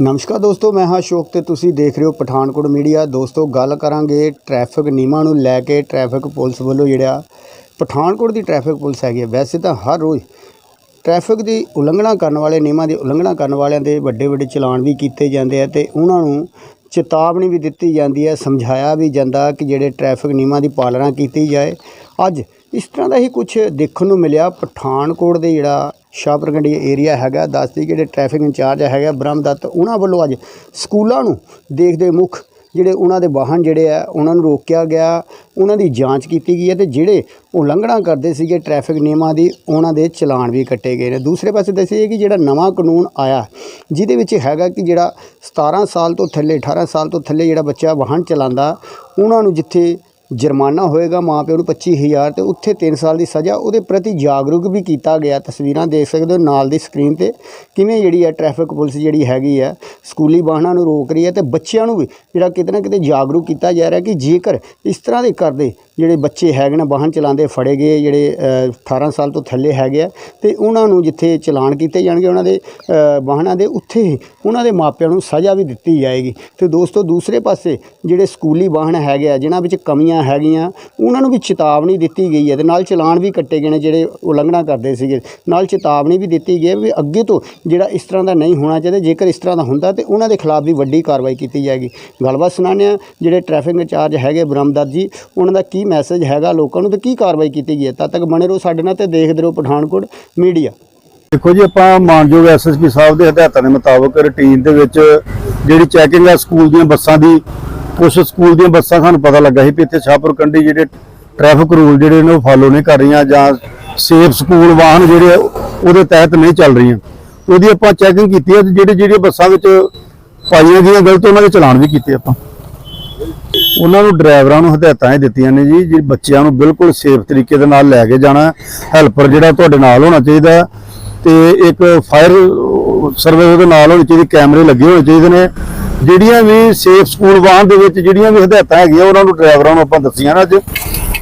ਨਮਸਕਾਰ ਦੋਸਤੋ, ਮੈਂ ਹਾਂ ਅਸ਼ੋਕ ਤੇ ਤੁਸੀਂ ਦੇਖ ਰਹੇ ਹੋ ਪਠਾਨਕੋਟ ਮੀਡੀਆ। ਦੋਸਤੋ, ਗੱਲ ਕਰਾਂਗੇ ਟ੍ਰੈਫਿਕ ਨਿਯਮਾਂ ਨੂੰ ਲੈ ਕੇ ਟ੍ਰੈਫਿਕ ਪੁਲਿਸ ਵੱਲੋਂ ਜਿਹੜਾ ਪਠਾਨਕੋਟ ਦੀ ਟ੍ਰੈਫਿਕ ਪੁਲਿਸ ਹੈਗੀ ਹੈ। ਵੈਸੇ ਤਾਂ ਹਰ ਰੋਜ਼ ਟ੍ਰੈਫਿਕ ਦੀ ਉਲੰਘਣਾ ਕਰਨ ਵਾਲੇ, ਨਿਯਮਾਂ ਦੀ ਉਲੰਘਣਾ ਕਰਨ ਵਾਲਿਆਂ ਦੇ ਵੱਡੇ ਵੱਡੇ ਚਲਾਨ ਵੀ ਕੀਤੇ ਜਾਂਦੇ ਆ ਤੇ ਉਹਨਾਂ ਨੂੰ ਚੇਤਾਵਨੀ ਵੀ ਦਿੱਤੀ ਜਾਂਦੀ ਹੈ, ਸਮਝਾਇਆ ਵੀ ਜਾਂਦਾ ਕਿ ਜਿਹੜੇ ਟ੍ਰੈਫਿਕ ਨਿਯਮਾਂ ਦੀ ਪਾਲਣਾ ਕੀਤੀ ਜਾਏ। ਅੱਜ ਇਸ ਤਰ੍ਹਾਂ ਦਾ ਹੀ ਕੁਝ ਦੇਖਣ ਨੂੰ ਮਿਲਿਆ। ਪਠਾਨਕੋਟ ਦੇ ਜਿਹੜਾ ਸ਼ਾਹਪੁਰਗੰਡੀ ਏਰੀਆ ਹੈਗਾ ਦੱਸਦੀ ਕਿ ਜਿਹੜੇ ਟ੍ਰੈਫਿਕ ਇੰਚਾਰਜ ਹੈਗਾ ਬ੍ਰਹਮਦੱਤ ਉਹਨਾਂ ਵੱਲੋਂ ਅੱਜ ਸਕੂਲਾਂ ਨੂੰ ਦੇਖਦੇ ਮੁੱਖ ਜਿਹੜੇ ਉਹਨਾਂ ਦੇ ਵਾਹਨ ਜਿਹੜੇ ਆ, ਉਹਨਾਂ ਨੂੰ ਰੋਕਿਆ ਗਿਆ, ਉਹਨਾਂ ਦੀ ਜਾਂਚ ਕੀਤੀ ਗਈ ਹੈ ਤੇ ਜਿਹੜੇ ਉਲੰਘਣਾ ਕਰਦੇ ਸੀਗੇ ਟ੍ਰੈਫਿਕ ਨਿਯਮਾਂ ਦੀ, ਉਹਨਾਂ ਦੇ ਚਲਾਨ ਵੀ ਕੱਟੇ ਗਏ ਨੇ। ਦੂਸਰੇ ਪਾਸੇ ਦੱਸੀਏ ਕਿ ਜਿਹੜਾ ਨਵਾਂ ਕਾਨੂੰਨ ਆਇਆ, ਜਿਹਦੇ ਵਿੱਚ ਹੈਗਾ ਕਿ ਜਿਹੜਾ 17 ਸਾਲ ਤੋਂ ਥੱਲੇ 18 ਸਾਲ ਤੋਂ ਥੱਲੇ ਜਿਹੜਾ ਬੱਚਾ ਵਾਹਨ ਚਲਾਉਂਦਾ, ਉਹਨਾਂ ਨੂੰ ਜਿੱਥੇ ਜੁਰਮਾਨਾ ਹੋਏਗਾ ਮਾਂ ਪਿਓ ਨੂੰ 25000 ਤੇ ਉੱਥੇ 3 ਸਾਲ ਦੀ ਸਜ਼ਾ ਉਹਦੇ ਪ੍ਰਤੀ ਜਾਗਰੂਕ ਵੀ ਕੀਤਾ ਗਿਆ। ਤਸਵੀਰਾਂ ਦੇਖ ਸਕਦੇ ਹੋ ਨਾਲ ਦੀ ਸਕਰੀਨ ਤੇ। ਕਿਵੇਂ ਜਿਹੜੀ ਹੈ ਟ੍ਰੈਫਿਕ ਪੁਲਿਸ ਜਿਹੜੀ ਹੈਗੀ ਹੈ ਸਕੂਲੀ ਵਾਹਨਾਂ ਨੂੰ ਰੋਕ ਰਹੀ ਹੈ ਤੇ ਬੱਚਿਆਂ ਨੂੰ ਵੀ ਜਿਹੜਾ ਕਿਤੇ ਨਾ ਕਿਤੇ ਜਾਗਰੂਕ ਕੀਤਾ ਜਾ ਰਿਹਾ ਕਿ ਜੇਕਰ ਇਸ ਤਰ੍ਹਾਂ ਦੇ ਕਰਦੇ ਜਿਹੜੇ ਬੱਚੇ ਹੈਗੇ ਨੇ ਵਾਹਨ ਚਲਾਉਂਦੇ ਫੜੇ ਗਏ ਜਿਹੜੇ ਅ, 18 ਸਾਲ ਤੋਂ ਥੱਲੇ ਹੈਗੇ ਆ ਤੇ ਉਹਨਾਂ ਨੂੰ ਜਿੱਥੇ ਚਲਾਨ ਕੀਤੇ ਜਾਣਗੇ ਉਹਨਾਂ ਦੇ ਵਾਹਨਾਂ ਦੇ ਉੱਥੇ ਹੀ ਉਹਨਾਂ ਦੇ ਮਾਪਿਆਂ ਨੂੰ ਸਜ਼ਾ ਵੀ ਦਿੱਤੀ ਜਾਏਗੀ। ਤੇ ਦੋਸਤੋ ਦੂਸਰੇ ਪਾਸੇ ਜਿਹੜੇ ਸਕੂਲੀ ਵਾਹਨ ਹੈਗੇ ਆ ਜਿਨ੍ਹਾਂ ਵਿੱਚ ਕਮੀਆਂ ਹੈਗੀਆਂ, ਉਹਨਾਂ ਨੂੰ ਵੀ ਚੇਤਾਵਨੀ ਦਿੱਤੀ ਗਈ ਹੈ ਤੇ ਨਾਲ ਚਲਾਨ ਵੀ ਕੱਟੇ ਗਏ ਨੇ ਜਿਹੜੇ ਉਲੰਘਣਾ ਕਰਦੇ ਸੀਗੇ। ਨਾਲ ਚੇਤਾਵਨੀ ਵੀ ਦਿੱਤੀ ਗਈ ਹੈ ਵੀ ਅੱਗੇ ਤੋਂ ਜਿਹੜਾ ਇਸ ਤਰ੍ਹਾਂ ਦਾ ਨਹੀਂ ਹੋਣਾ ਚਾਹੀਦਾ, ਜੇਕਰ ਇਸ ਤਰ੍ਹਾਂ ਦਾ ਹੁੰਦਾ ਤੇ ਉਹਨਾਂ ਦੇ ਖਿਲਾਫ ਵੀ ਵੱਡੀ ਕਾਰਵਾਈ ਕੀਤੀ ਜਾਏਗੀ। ਗੱਲਬਾਤ ਸੁਣਾਉਂਦੇ ਹਾਂ, ਜਿਹੜੇ ਟ੍ਰੈਫਿਕ ਇੰਚਾਰਜ ਹੈਗੇ ਬ੍ਰਹਮਦਤ ਜੀ, ਉਹਨਾਂ ਦਾ ਕੀ ਮੈਸੇਜ ਹੈਗਾ ਲੋਕਾਂ ਨੂੰ ਤੇ ਕੀ ਕਾਰਵਾਈ ਕੀਤੀ ਗਈ ਹੈ? ਤਦ ਤੱਕ ਬਣੇ ਰਹੋ ਸਾਡੇ ਨਾਲ ਤੇ ਦੇਖਦੇ ਰਹੋ ਪਠਾਨਕੋਟ ਮੀਡੀਆ ਦੇਖੋ ਜੀ, ਆਪਾਂ ਮਾਨਯੋਗ ਐਸਐਸਪੀ ਸਾਹਿਬ ਦੇ ਹਦਾਇਤਾਂ ਦੇ ਮੁਤਾਬਕ ਰੁਟੀਨ ਦੇ ਵਿੱਚ ਜਿਹੜੀ ਚੈਕਿੰਗ ਆ, ਸਕੂਲ ਦੀਆਂ ਬੱਸਾਂ ਦੀ ਕੁਝ ਸਕੂਲ ਦੀਆਂ ਬੱਸਾਂ ਸਾਨੂੰ ਪਤਾ ਲੱਗਾ ਸੀ ਵੀ ਇੱਥੇ ਸ਼ਾਹਪੁਰ ਕੰਢੀ ਜਿਹੜੇ ਟ੍ਰੈਫਿਕ ਰੂਲ ਜਿਹੜੇ ਨੇ ਉਹ ਫਾਲੋ ਨਹੀਂ ਕਰ ਰਹੀਆਂ ਜਾਂ ਸੇਫ ਸਕੂਲ ਵਾਹਨ ਜਿਹੜੇ ਉਹਦੇ ਤਹਿਤ ਨਹੀਂ ਚੱਲ ਰਹੀਆਂ। ਉਹਦੀ ਆਪਾਂ ਚੈਕਿੰਗ ਕੀਤੀ ਹੈ ਤੇ ਜਿਹੜੀ ਜਿਹੜੀ ਬੱਸਾਂ ਵਿੱਚ ਪਾਈਆਂ ਗਈਆਂ, ਗਲਤ ਉਹਨਾਂ ਦੇ ਚਲਾਨ ਵੀ ਕੀਤੇ ਆਪਾਂ। ਉਹਨਾਂ ਨੂੰ ਡਰਾਈਵਰਾਂ ਨੂੰ ਹਦਾਇਤਾਂ ਇਹ ਦਿੱਤੀਆਂ ਨੇ ਜੀ ਜੀ ਬੱਚਿਆਂ ਨੂੰ ਬਿਲਕੁਲ ਸੇਫ ਤਰੀਕੇ ਦੇ ਨਾਲ ਲੈ ਕੇ ਜਾਣਾ ਹੈਲਪਰ ਜਿਹੜਾ ਤੁਹਾਡੇ ਨਾਲ ਹੋਣਾ ਚਾਹੀਦਾ ਹੈ ਤੇ ਇੱਕ ਫਾਇਰ ਸਰਵੇ ਉਹਦੇ ਨਾਲ ਹੋਣੀ ਚਾਹੀਦੀ, ਕੈਮਰੇ ਲੱਗੇ ਹੋਣੇ ਚਾਹੀਦੇ ਨੇ। ਜਿਹੜੀਆਂ ਵੀ ਸੇਫ ਸਕੂਲ ਵਾਹਨ ਦੇ ਵਿੱਚ ਜਿਹੜੀਆਂ ਵੀ ਹਦਾਇਤਾਂ ਹੈਗੀਆਂ, ਉਹਨਾਂ ਨੂੰ ਡਰਾਈਵਰਾਂ ਨੂੰ ਆਪਾਂ ਦੱਸੀਆਂ ਨਾ ਅੱਜ।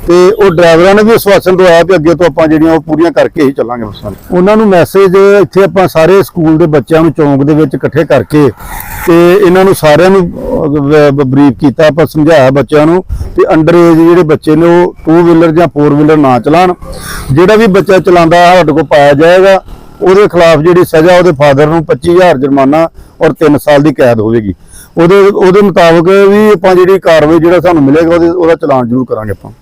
ਤੇ ਉਹ ਡਰਾਈਵਰਾਂ ਨੇ ਵੀ ਆਸ਼ਵਾਸਨ ਦਵਾਇਆ ਕਿ ਅੱਗੇ ਤੋਂ ਆਪਾਂ ਜਿਹੜੀਆਂ ਉਹ ਪੂਰੀਆਂ ਕਰਕੇ ਹੀ ਚੱਲਾਂਗੇ ਬੱਸਾਂ ਉਹਨਾਂ ਨੂੰ ਮੈਸੇਜ ਇੱਥੇ ਆਪਾਂ ਸਾਰੇ ਸਕੂਲ ਦੇ ਬੱਚਿਆਂ ਨੂੰ ਚੌਂਕ ਦੇ ਵਿੱਚ ਇਕੱਠੇ ਕਰਕੇ ਤੇ ਇਹਨਾਂ ਨੂੰ ਸਾਰਿਆਂ ਨੂੰ ਬਰੀਫ ਕੀਤਾ, ਆਪਾਂ ਸਮਝਾਇਆ ਬੱਚਿਆਂ ਨੂੰ ਤੇ ਅੰਡਰ ਏਜ ਜਿਹੜੇ ਬੱਚੇ ਨੇ ਉਹ 2 ਵੀਲਰ ਜਾਂ 4 ਵੀਲਰ ਨਾ ਚਲਾਉਣ। ਜਿਹੜਾ ਵੀ ਬੱਚਾ ਚਲਾਉਂਦਾ ਸਾਡੇ ਕੋਲ ਪਾਇਆ ਜਾਏਗਾ। ਉਹਦੇ ਖਿਲਾਫ ਜਿਹੜੀ ਸਜ਼ਾ ਉਹਦੇ ਫਾਦਰ ਨੂੰ 25000 ਜੁਰਮਾਨਾ ਔਰ 3 ਸਾਲ ਦੀ ਕੈਦ ਹੋਵੇਗੀ। ਉਹਦੇ ਉਹਦੇ ਮੁਤਾਬਕ ਵੀ ਆਪਾਂ ਜਿਹੜੀ ਕਾਰਵਾਈ ਜਿਹੜਾ ਸਾਨੂੰ ਮਿਲੇਗਾ, ਉਹਦੇ ਉਹਦਾ ਚਲਾਨ ਜ਼ਰੂਰ ਕਰਾਂਗੇ ਆਪਾਂ।